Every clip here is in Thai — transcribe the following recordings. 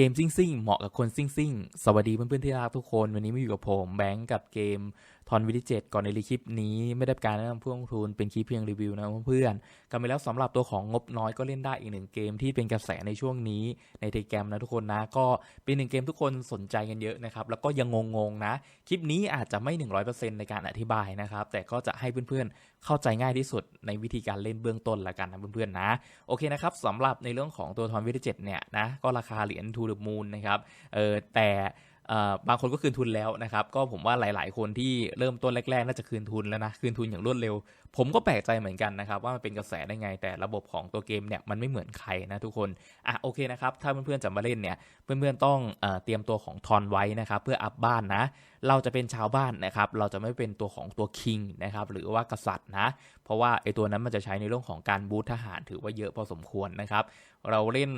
เกมซิ่งซิ่งๆ เหมาะกับคนซิ่งซิ่งๆ สวัสดีเพื่อนๆที่รักทุกคน วันนี้มาอยู่กับผมแบงก์กับเกม ทอนวิดิเจ็ก่อนในรีคลิปนี้ไม่ได้การแนะนำผู้ลงทุนเป็นคลิปเพียงรีวิวนะเพื่อนๆกันไปแล้วสำหรับตัวของงบน้อยก็เล่นได้อีกหนึ่งเกมที่เป็นกระแสในช่วงนี้ในเทแกรมนะทุกคนนะ ก็เป็นหนึ่งเกมทุกคนสนใจกันเยอะนะครับ แล้วก็ยังงงๆนะ คลิปนี้อาจจะไม่ 100%ในการอธิบายนะครับ แต่ก็จะให้เพื่อนๆเข้าใจง่ายที่สุดในวิธีการเล่นเบื้องต้นละกันนะเพื่อนๆนะโอเคนะครับสำหรับในเรื่องของตัวทอนวิดิเจ็เนี่ยนะก็ราคาเหรียญทูเดอะมูนนะครับเออแต่ บางคนก็คืนทุนแล้วนะครับ ก็ผมว่าหลาย ๆ คนที่เริ่มต้นแรก ๆ น่าจะคืนทุนแล้วนะ คืนทุนอย่างรวดเร็ว ผมก็แปลกใจเหมือนกันนะครับ ว่ามันเป็นกระแสได้ไง แต่ระบบของตัวเกมเนี่ยมันไม่เหมือนใครนะทุกคน อะโอเคนะครับ ถ้าเพื่อนๆจะมาเล่นเนี่ย เพื่อนๆต้องเอเตรียมตัวของทอนไว้นะครับ เพื่ออัพบ้านนะเราจะเป็นชาวบ้านนะครับ เราจะไม่เป็นตัวของตัวคิงนะครับ หรือว่ากษัตริย์นะ เพราะว่าไอตัวนั้นมันจะใช้ในเรื่องของการบูททหารถือว่าเยอะพอสมควรนะครับ เราเล่น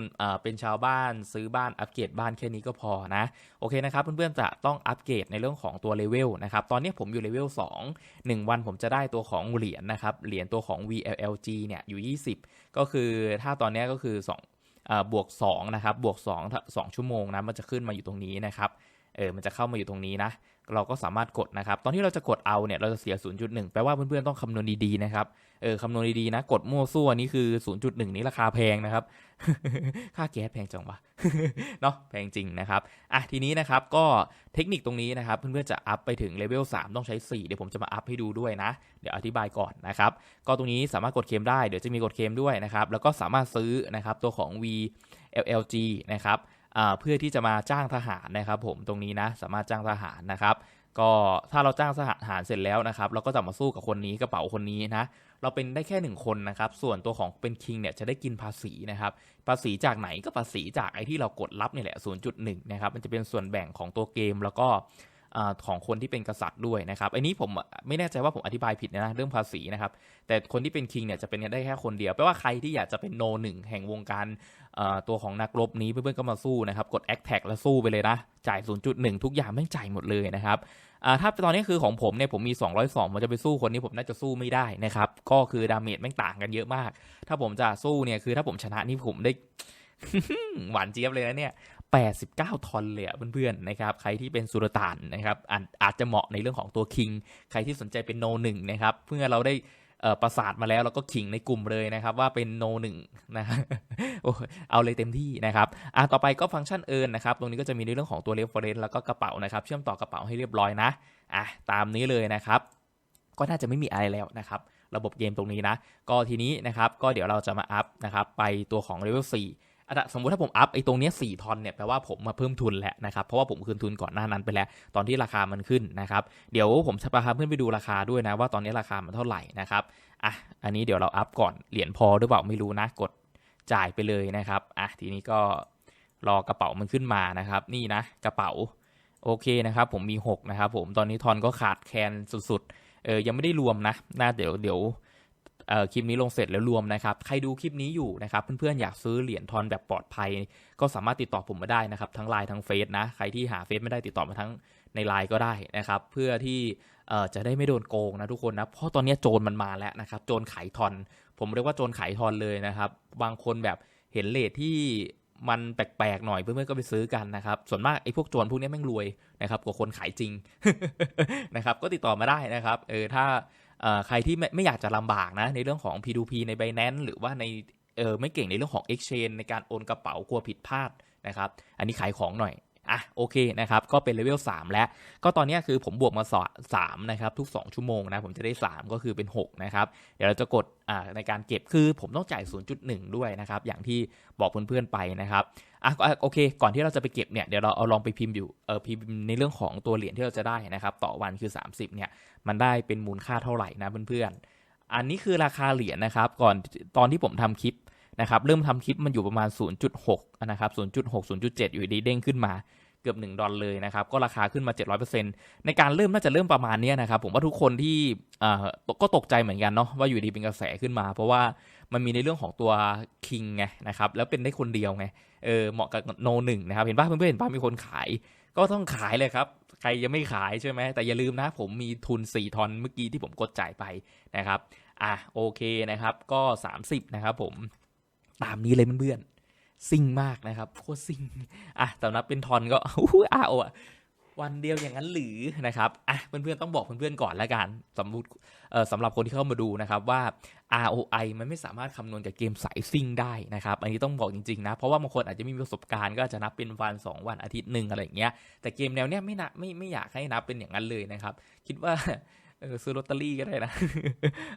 เป็นชาวบ้านซื้อบ้านอัปเกรดบ้านแค่นี้ก็พอนะ โอเคนะครับ เพื่อนๆจะต้องอัปเกรดในเรื่องของตัวเลเวลนะครับ ตอนนี้ผมอยู่เลเวล2 1 วันผมจะได้ตัวของเหรียญนะครับ เหรียญตัวของ VLLG เนี่ยอยู่ 20 ก็คือถ้าตอนนี้ก็คือ2เอ่อบวก2นะครับ บวก 2 2 ชั่วโมงนะ มันจะขึ้นมาอยู่ตรงนี้นะครับ เออมันจะเข้ามาอยู่ตรงนี้นะ เราก็สามารถกดนะครับ ตอนที่เราจะกดเอาเนี่ยเราจะเสีย 0.1 แปลว่าเพื่อนๆต้องคำนวณดีๆนะครับ เออคำนวณดีๆนะ กดมั่วซั่วนี่คือ 0.1 นี้ราคาแพงนะครับ ค่าแก๊สแพงจังวะ เนาะแพงจริงนะครับ อะทีนี้นะครับก็เทคนิคตรงนี้นะครับ เพื่อนๆจะอัพไปถึงเลเวล3ต้องใช้ 4 เดี๋ยวผมจะมาอัพให้ดูด้วยนะ เดี๋ยวอธิบายก่อนนะครับ ก็ตรงนี้สามารถกดเคมได้ เดี๋ยวจะมีกดเคมด้วยนะครับ แล้วก็สามารถซื้อนะครับตัวของ VLLG นะครับ เพื่อที่จะมาจ้างทหารนะครับ ผมตรงนี้นะสามารถจ้างทหารนะครับ ก็ถ้าเราจ้างทหารเสร็จแล้วนะครับ เราก็จะมาสู้กับคนนี้กระเป๋าคนนี้นะเราเป็นได้แค่หนึ่งคนนะครับ ส่วนตัวของเป็นคิงเนี่ยจะได้กินภาษีนะครับ ภาษีจากไหนก็ภาษีจากไอ้ที่เรากดรับนี่แหละ 0.1 นะครับ มันจะเป็นส่วนแบ่งของตัวเกมแล้วก็ ของคนที่เป็นกษัตริย์ด้วยนะครับอันนี้ผมไม่แน่ใจว่าผมอธิบายผิดนะเรื่องภาษีนะครับ แต่คนที่เป็นคิงเนี่ยจะเป็นได้แค่คนเดียวแปลว่าใครที่อยากจะเป็นโนหนึ่งแห่งวงการตัวของนักรบนี้เพื่อนๆก็มาสู้นะครับ กด a c t a g แล้วสู้ไปเลยนะ จ่าย 0.1 ทุกอย่างแม่งจ่ายหมดเลยนะครับอ่าถ้าตอนนี้คือของผมเนี่ยผมมี 202ผมจะไปสู้คนนี้ผมน่าจะสู้ไม่ได้นะครับ ก็คือดาเมจแม่งต่างกันเยอะมาก ถ้าผมจะสู้เนี่ยคือถ้าผมชนะนี่ผมได้หวานเจี๊ยบเลยนะเนี่ย 89 ทอนเลยอะเพื่อนๆนะครับใครที่เป็นสุรต่านนะครับอาจอาจจะเหมาะในเรื่องของตัวคิง ใครที่สนใจเป็นโนหนึ่งนะครับเพื่อเราได้ประสาทมาแล้วเราก็ขิงในกลุ่มเลยนะครับ ว่าเป็นโนหนึ่งนะเอาเลยเต็มที่นะครับอะต่อไปก็ฟังก์ชันเอินนะครับ ตรงนี้ก็จะมีในเรื่องของตัว reference แล้วก็กระเป๋านะครับ เชื่อมต่อกระเป๋าให้เรียบร้อยนะอะตามนี้เลยนะครับ ก็น่าจะไม่มีอะไรแล้วนะครับระบบเกมตรงนี้นะ ก็ทีนี้นะครับก็เดี๋ยวเราจะมาอัพนะครับไปตัวของ level 4อ่ สมมติถ้าผมอัพไอ้ตรงเนี้ย4ทอนเนี่ยแปลว่าผมมาเพิ่มทุนแหละนะครับ เพราะว่าผมคืนทุนก่อนหน้านั้นไปแล้ว ตอนที่ราคามันขึ้นนะครับ เดี๋ยวผมจะพาเพื่อนไปดูราคาด้วยนะว่าตอนนี้ราคามันเท่าไหร่นะครับ อะ อันนี้เดี๋ยวเราอัพก่อน เหรียญพอหรือเปล่าไม่รู้นะ กดจ่ายไปเลยนะครับ อะ ทีนี้ก็รอกระเป๋ามันขึ้นมานะครับ นี่นะ กระเป๋า โอเคนะครับ ผมมี6นะครับผม ตอนนี้ทอนก็ขาดแคลนสุดๆ เออ ยังไม่ได้รวมนะน่าเดี๋ยวเดี๋ยว คลิปนี้ลงเสร็จแล้วรวมนะครับ ใครดูคลิปนี้อยู่นะครับ เพื่อนๆ อยากซื้อเหรียญทอนแบบปลอดภัย ก็สามารถติดต่อผมมาได้นะครับ ทั้งไลน์ทั้งเฟซนะ ใครที่หาเฟซไม่ได้ติดต่อมาทั้งในไลน์ก็ได้นะครับ เพื่อที่เออจะได้ไม่โดนโกงนะทุกคนนะ เพราะตอนนี้โจรมันมาแล้วนะครับ โจรขายทอน ผมเรียกว่าโจรขายทอนเลยนะครับ บางคนแบบเห็นเลทที่มันแปลกๆหน่อยเพื่อนๆก็ไปซื้อกันนะครับ ส่วนมากไอ้พวกโจรพวกนี้แม่งรวยนะครับกว่าคนขายจริงนะครับ ก็ติดต่อมาได้นะครับ เออถ้า ใครที่ไม่ไม่อยากจะลำบากนะในเรื่องของ P2P ใน Binance หรือว่าในเออไม่เก่งในเรื่องของ Exchange ในการโอนกระเป๋ากลัวผิดพลาดนะครับ อันนี้ขายของหน่อย อะโอเคนะครับก็เป็นเลเวล3แล้ว ก็ตอนนี้คือผมบวกมาสสามนะครับทุก 2 ชั่วโมงนะผมจะได้ 3 ก็คือเป็น 6 นะครับ เดี๋ยวเราจะกดอ่าในการเก็บคือผมต้องจ่าย 0.1 ด้วยนะครับ อย่างที่บอกเพื่อนๆไปนะครับอะก็โอเค ก่อนที่เราจะไปเก็บเนี่ยเดี๋ยวเราเอาลองไปพิมพ์อยู่เออพิมพ์ในเรื่องของตัวเหรียญที่เราจะได้นะครับ ต่อวันคือ 30เนี่ยมันได้เป็นมูลค่าเท่าไหร่นะเพื่อนๆอันนี้คือราคาเหรียญนะครับ ก่อนตอนที่ผมทำคลิปนะครับเริ่มทำคลิปมันอยู่ประมาณ 0.6 นะครับ 0.6 0.7 อยู่ดีเด้งขึ้นมา เกือบ 1 ดอลเลยนะครับ ก็ราคาขึ้นมา 700%ในการเริ่มน่าจะเริ่มประมาณนี้นะครับ ผมว่าทุกคนที่ก็ตกใจเหมือนกันเนาะว่าอยู่ดีเป็นกระแสขึ้นมา เพราะว่ามันมีในเรื่องของตัวคิงไงนะครับ แล้วเป็นได้คนเดียวไงเออเหมาะกับโนหนึ่งนะครับ เห็นป่ะเพื่อนๆเห็นป่ะมีคนขาย ก็ต้องขายเลยครับ ใครยังไม่ขายใช่ไหมแต่อย่าลืมนะ ผมมีทุน 4 ทอนเมื่อกี้ที่ผมกดจ่ายไปนะครับอะโอเคนะครับก็ 30นะครับผมตามนี้เลยเพื่อนๆ ซิ่งมากนะครับโคตรซิ่งอะแต่นับเป็นทอนก็อู้อ้าวอะวันเดียวอย่างนั้นหรือนะครับอะเพื่อนๆต้องบอกเพื่อนๆก่อนล้วกันสมมติเอ่อสำหรับคนที่เข้ามาดูนะครับว่า ROI มันไม่สามารถคำนวณกับเกมสายซิ่งได้นะครับ อันนี้ต้องบอกจริงๆนะ เพราะว่าบางคนอาจจะไม่มีประสบการณ์ก็จจะนับเป็นวัน 2 วันอาทิตย์หนึ่งอะไรอย่างเงี้ยแต่เกมแนวเนี้ยไม่นะไม่ไม่อยากให้นับเป็นอย่างนั้นเลยนะครับ คิดว่า เออซื้อลอตเตอรี่ก็ได้นะ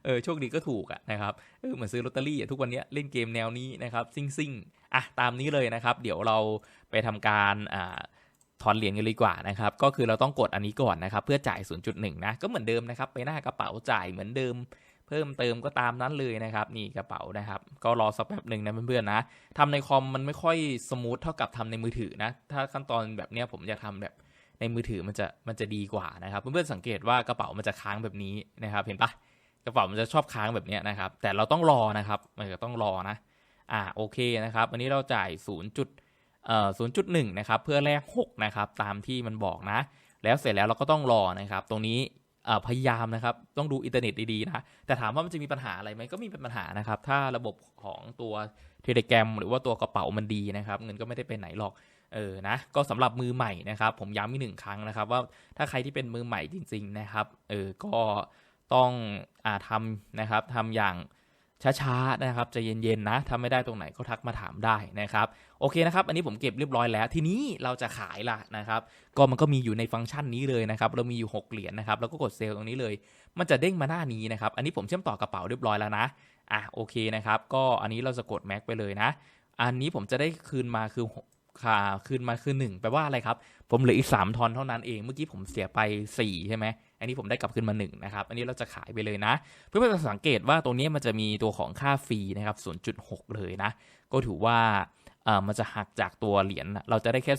เออโชคดีก็ถูกอะนะครับเออเหมือนซื้อลอตเตอรี่อะทุกวันนี้เล่นเกมแนวนี้นะครับซิ่งซิ่งอะตามนี้เลยนะครับ เดี๋ยวเราไปทำการอ่าถอนเหรียญกันเลยกว่านะครับ ก็คือเราต้องกดอันนี้ก่อนนะครับ เพื่อจ่าย 0.1 นะ ก็เหมือนเดิมนะครับ ไปหน้ากระเป๋าจ่ายเหมือนเดิม เพิ่มเติมก็ตามนั้นเลยนะครับ นี่กระเป๋านะครับ ก็รอสักแป๊บหนึ่งนะเพื่อนๆนะทำในคอมมันไม่ค่อยสมูทเท่ากับทำในมือถือนะ ถ้าขั้นตอนแบบเนี้ยผมจะทำแบบ ในมือถือมันจะมันจะดีกว่านะครับเพื่อนๆสังเกตว่ากระเป๋ามันจะค้างแบบนี้นะครับเห็นปะกระเป๋ามันจะชอบค้างแบบนี้นะครับ แต่เราต้องรอนะครับมันก็ต้องรอนะอ่าโอเคนะครับอันนี้เราจ่าย 0. จุดเอ่อ0.1นะครับเพื่อแลก6นะครับตามที่มันบอกนะ แล้วเสร็จแล้วเราก็ต้องรอนะครับ ตรงนี้เอ่อพยายามนะครับต้องดูอินเทอร์เน็ตดีๆนะแต่ถามว่ามันจะมีปัญหาอะไรไหมก็มีเป็นปัญหานะครับ ถ้าระบบของตัวเทเลแกรมหรือว่าตัวกระเป๋ามันดีนะครับ เงินก็ไม่ได้ไปไหนหรอก เออนะก็สำหรับมือใหม่นะครับ ผมย้ำอีกหนึ่งครั้งนะครับ ว่าถ้าใครที่เป็นมือใหม่จริง ๆนะครับเออก็ต้องอ่าทำนะครับทำอย่างช้าๆนะครับจะเย็นๆนะถ้าไม่ได้ตรงไหนก็ทักมาถามได้นะครับ โอเคนะครับ อันนี้ผมเก็บเรียบร้อยแล้ว ทีนี้เราจะขายล่ะนะครับ ก็มันก็มีอยู่ในฟังก์ชันนี้เลยนะครับ เรามีอยู่ 6 เหรียญนะครับ แล้วก็กดเซลล์ตรงนี้เลย มันจะเด้งมาหน้านี้นะครับ อันนี้ผมเชื่อมต่อกระเป๋าเรียบร้อยแล้วนะ อะโอเคนะครับ ก็อันนี้เราจะกดแม็กไปเลยนะ อันนี้ผมจะได้คืนมาคือ ค่าคืนมาคือ1แปลว่าอะไรครับ ผมเหลืออีก3ทอนเท่านั้นเอง เมื่อกี้ผมเสียไป4ใช่ไหม อันนี้ผมได้กลับคืนมา1นะครับ อันนี้เราจะขายไปเลยนะ เพื่อนๆจะสังเกตว่าตรงนี้มันจะมีตัวของค่าฟรีนะครับ0.6เลยนะ ก็ถือว่าเอ่อมันจะหักจากตัวเหรียญ เราจะได้แค่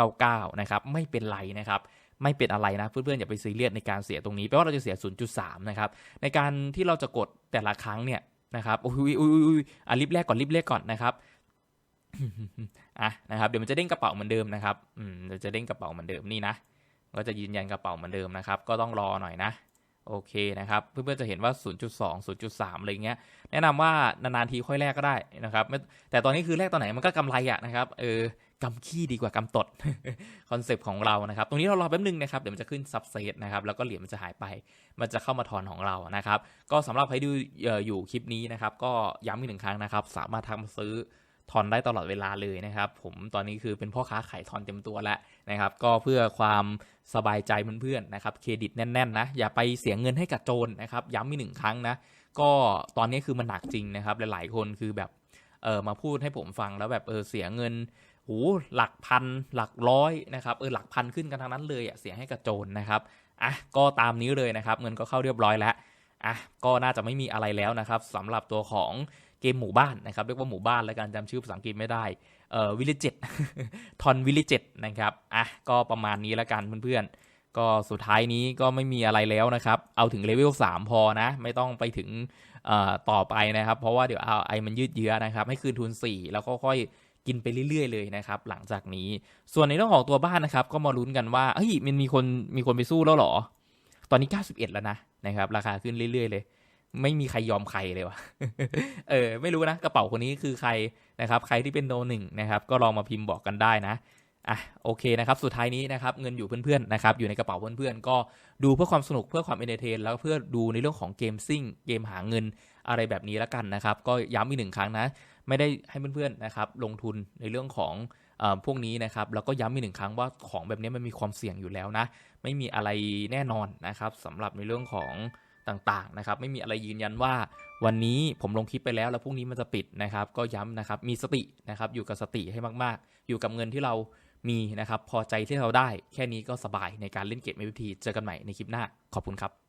0.99 นะครับ ไม่เป็นไรนะครับ ไม่เป็นอะไรนะ เพื่อนๆอย่าไปซีเรียสในการเสียตรงนี้ แปลว่าเราจะเสีย 0.3 นะครับ ในการที่เราจะกดแต่ละครั้งเนี่ยนะครับ อุ้ยอุ้ยอุ้ยอุ้ยอะรีบแรกก่อนรีบแรกก่อนนะครับ อะนะครับเดี๋ยวมันจะเด้งกระเป๋าเหมือนเดิมนะครับอืมเดี๋ยวจะเด้งกระเป๋าเหมือนเดิมนี่นะก็จะยืนยันกระเป๋าเหมือนเดิมนะครับ ก็ต้องรอหน่อยนะโอเคนะครับเพื่อนๆจะเห็นว่า 0.2 0.3อะไรเงี้ยแนะนำว่านานๆทีค่อยแลกก็ได้นะครับแต่ตอนนี้คือแลกตอนไหนมันก็กำไรอะนะครับเออกำขี้ดีกว่ากำตดคอนเซปต์ของเรานะครับ ตรงนี้เรารอแป๊บนึงนะครับ เดี๋ยวมันจะขึ้นซับเซตนะครับ แล้วก็เหรียญมันจะหายไป มันจะเข้ามาทอนของเรานะครับ ก็สำหรับใครดูอยู่คลิปนี้นะครับ ก็ย้ำอีกหนึ่งครั้งนะครับ สามารถทำซื้อ ทอนได้ตลอดเวลาเลยนะครับ ผมตอนนี้คือเป็นพ่อค้าขายทอนเต็มตัวแล้วนะครับ ก็เพื่อความสบายใจเพื่อนๆนะครับ เครดิตแน่นๆนะ อย่าไปเสียเงินให้กับโจรนะครับ ย้ำอีกหนึ่งครั้งนะ ก็ตอนนี้คือมันหนักจริงนะครับ หลายๆคนคือแบบเออมาพูดให้ผมฟังแล้วแบบเออเสียเงินโหหลักพันหลักร้อยนะครับเออหลักพันขึ้นกันทั้งนั้นเลยอะเสียให้กับโจรนะครับอะก็ตามนี้เลยนะครับ เงินก็เข้าเรียบร้อยแล้วอะก็น่าจะไม่มีอะไรแล้วนะครับสำหรับตัวของ เกมหมู่บ้านนะครับเรียกว่าหมู่บ้านแล้วกันจำชื่อภาษาอังกฤษไม่ได้เอ่อวิลเลจทอนวิลเลจนะครับอะก็ประมาณนี้แล้วกันเพื่อนๆ ก็สุดท้ายนี้ก็ไม่มีอะไรแล้วนะครับ เอาถึงเลเวล3พอนะ ไม่ต้องไปถึงเอ่อต่อไปนะครับ เพราะว่าเดี๋ยวเอาไอมันยืดเยื้อนะครับ ให้คืนทุน 4 แล้วก็ค่อยกินไปเรื่อยๆเลยนะครับ หลังจากนี้ส่วนในเรื่องของตัวบ้านนะครับ ก็มาลุ้นกันว่าเฮ้ยมันมีคนมีคนไปสู้แล้วหรอ ตอนนี้ 91 แล้วนะนะครับ ราคาขึ้นเรื่อยๆเลย ไม่มีใครยอมใครเลยวะเออ ไม่รู้นะ กระเป๋าคนนี้คือใครนะครับ ใครที่เป็นโนหนึ่งนะครับ ก็ลองมาพิมพ์บอกกันได้นะ อะ โอเคนะครับ สุดท้ายนี้นะครับ เงินอยู่เพื่อนๆนะครับ อยู่ในกระเป๋าเพื่อนๆ ก็ดูเพื่อความสนุก เพื่อความเอนเตอร์เทน แล้วก็เพื่อดูในเรื่องของเกมซิ่ง เกมหาเงินอะไรแบบนี้แล้วกันนะครับ ก็ย้ำอีกหนึ่งครั้งนะ ไม่ได้ให้เพื่อนๆนะครับ ลงทุนในเรื่องของอพวกนี้นะครับ แล้วก็ย้ำอีกหนึ่งครั้งว่าของแบบนี้มันมีความเสี่ยงอยู่แล้วนะ ไม่มีอะไรแน่นอนนะครับสำหรับในเรื่องของ ต่างๆนะครับไม่มีอะไรยืนยันว่าวันนี้ผมลงคลิปไปแล้วแล้วพรุ่งนี้มันจะปิดนะครับ ก็ย้ำนะครับมีสตินะครับอยู่กับสติให้มากๆ อยู่กับเงินที่เรามีนะครับพอใจที่เราได้ แค่นี้ก็สบายในการเล่นเกม MVP เจอกันใหม่ในคลิปหน้าขอบคุณครับ